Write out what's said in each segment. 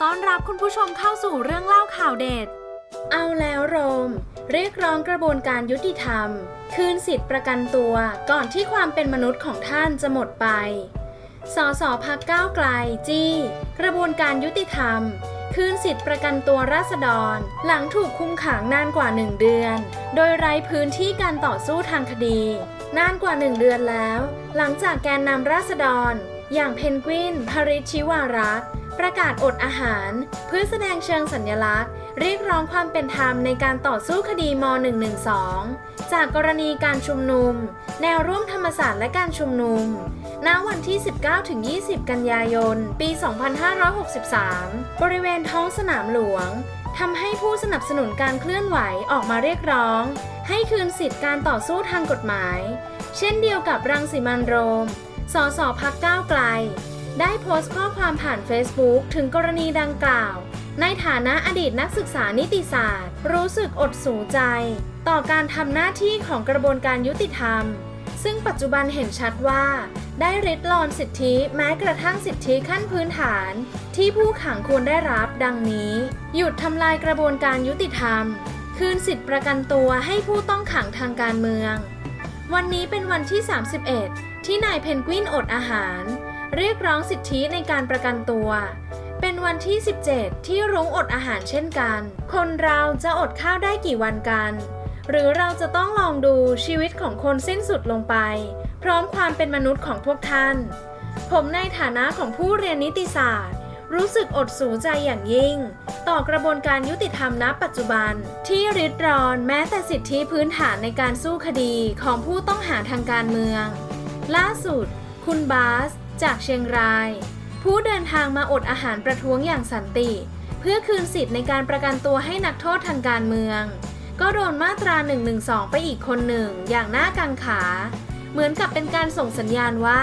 ต้อนรับคุณผู้ชมเข้าสู่เรื่องเล่าข่าวเด็ด เอาแล้วโรม เรียกร้องกระบวนการยุติธรรม คืนสิทธิประกันตัวก่อนที่ความเป็นมนุษย์ของท่านจะหมดไป สสพักก้าวไกลจี้ กระบวนการยุติธรรม คืนสิทธิประกันตัวราษฎร หลังถูกคุมขังนานกว่า1เดือน โดยไร้พื้นที่การต่อสู้ทางคดี นานกว่า1เดือนแล้ว หลังจากแกนนำราษฎร อย่างเพนกวินพริชชิวารักษ์ ประกาศอดอาหาร เพื่อแสดงเชิงสัญลักษณ์ เรียกร้องความเป็นธรรมในการต่อสู้คดีม .112 จากกรณีการชุมนุม แนวร่วมธรรมศาสตร์และการชุมนุม ณ วันที่ 19-20 กันยายน ปี 2563 บริเวณท้องสนามหลวงทำให้ผู้สนับสนุนการเคลื่อนไหวออกมาเรียกร้อง ให้คืนสิทธิการต่อสู้ทางกฎหมาย เช่นเดียวกับรังสิมันโรม สสพักก้าวไกล ได้โพสต์ข้อความผ่าน Facebook ถึงกรณีดังกล่าว ในฐานะอดีตนักศึกษานิติศาสตร์ รู้สึกอดสูใจ ต่อการทำหน้าที่ของกระบวนการยุติธรรม ซึ่งปัจจุบันเห็นชัดว่า ได้ริดรอนสิทธิแม้กระทั่งสิทธิขั้นพื้นฐาน ที่ผู้ขังควรได้รับดังนี้ หยุดทำลายกระบวนการยุติธรรม คืนสิทธิประกันตัวให้ผู้ต้องขังทางการเมือง วันนี้เป็นวันที่ 31 ที่นายเพนกวินอดอาหาร เรียกร้องสิทธิในการประกันตัว เป็นวันที่ 17 ที่รุ้งอดอาหารเช่นกัน คนเราจะอดข้าวได้กี่วันกัน หรือเราจะต้องลองดูชีวิตของคนสิ้นสุดลงไป พร้อมความเป็นมนุษย์ของพวกท่าน ผมในฐานะของผู้เรียนนิติศาสตร์ รู้สึกอดสูใจอย่างยิ่ง ต่อกระบวนการยุติธรรมณปัจจุบัน ที่ริดรอนแม้แต่สิทธิพื้นฐานในการสู้คดีของผู้ต้องหาทางการเมือง ล่าสุด คุณบาส จากเชียงราย ผู้เดินทางมาอดอาหารประท้วงอย่างสันติ เพื่อคืนสิทธิ์ในการประกันตัวให้นักโทษทางการเมือง ก็โดนมาตรา 112 ไปอีกคนหนึ่ง อย่างน่ากังขา เหมือนกับเป็นการส่งสัญญาณว่า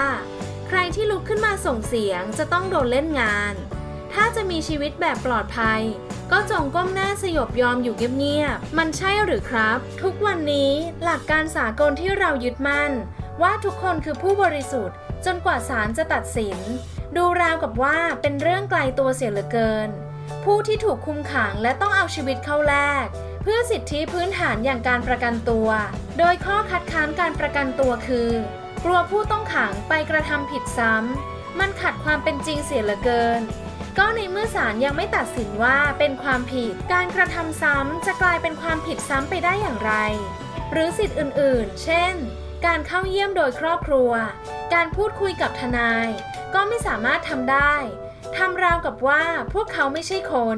ใครที่ลุกขึ้นมาส่งเสียงจะต้องโดนเล่นงาน ถ้าจะมีชีวิตแบบปลอดภัยก็จงก้มหน้าสยบยอมอยู่เงียบๆ มันใช่หรือครับ ทุกวันนี้หลักการสากลที่เรายึดมั่น ว่าทุกคนคือผู้บริสุทธิ์ จนกว่าศาลจะตัดสิน ดูราวกับว่าเป็นเรื่องไกลตัวเสียเหลือเกิน ผู้ที่ถูกคุมขังและต้องเอาชีวิตเข้าแลกเพื่อสิทธิพื้นฐานอย่างการประกันตัว โดยข้อคัดค้านการประกันตัวคือ กลัวผู้ต้องขังไปกระทำผิดซ้ำ มันขัดความเป็นจริงเสียเหลือเกิน ก็ในเมื่อศาลยังไม่ตัดสินว่าเป็นความผิด การกระทำซ้ำจะกลายเป็นความผิดซ้ำไปได้อย่างไร หรือสิทธิ์อื่น ๆ เช่น การเข้าเยี่ยมโดยครอบครัว การพูดคุยกับทนาย ก็ไม่สามารถทำได้ทำราวกับว่าพวกเขาไม่ใช่คน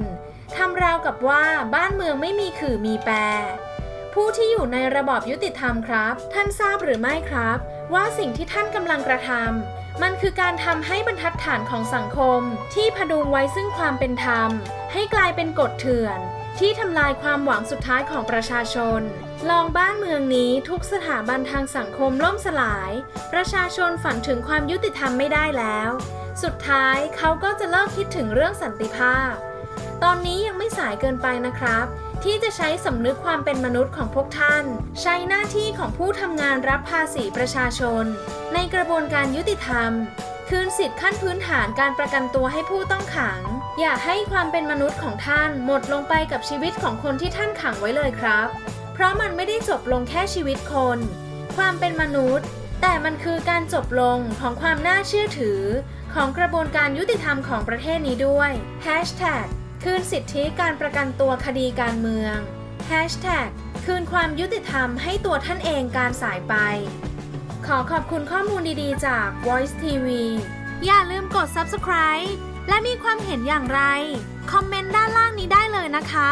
ทำราวกับว่าบ้านเมืองไม่มีขื่อมีแปร ผู้ที่อยู่ในระบอบยุติธรรมครับ ท่านทราบหรือไม่ครับ ว่าสิ่งที่ท่านกำลังกระทำมันคือการทำให้บรรทัดฐานของสังคม ที่พดุงไว้ซึ่งความเป็นธรรม ให้กลายเป็นกฎเถื่อน ที่ทำลายความหวังสุดท้ายของประชาชน ลองบ้านเมืองนี้ทุกสถาบันทางสังคมล่มสลาย ประชาชนฝันถึงความยุติธรรมไม่ได้แล้ว สุดท้ายเขาก็จะเลิกคิดถึงเรื่องสันติภาพ ตอนนี้ยังไม่สายเกินไปนะครับ ที่จะใช้สำนึกความเป็นมนุษย์ของพวกท่าน ใช้หน้าที่ของผู้ทำงานรับภาษีประชาชน ในกระบวนการยุติธรรม คืนสิทธิขั้นพื้นฐานการประกันตัวให้ผู้ต้องขัง อย่าให้ความเป็นมนุษย์ของท่านหมดลงไปกับชีวิตของคนที่ท่านขังไว้เลยครับ เพราะมันไม่ได้จบลงแค่ชีวิตคน ความเป็นมนุษย์ แต่มันคือการจบลงของความน่าเชื่อถือ ของกระบวนการยุติธรรมของประเทศนี้ด้วยคืนสิทธิการประกันตัวคดีการเมืองคืนความยุติธรรมให้ตัวท่านเองการสายไป ขอขอบคุณข้อมูลดีๆ จาก Voice TV อย่าลืมกด Subscribe และมีความเห็นอย่างไร คอมเมนต์ด้านล่างนี้ได้เลยนะคะ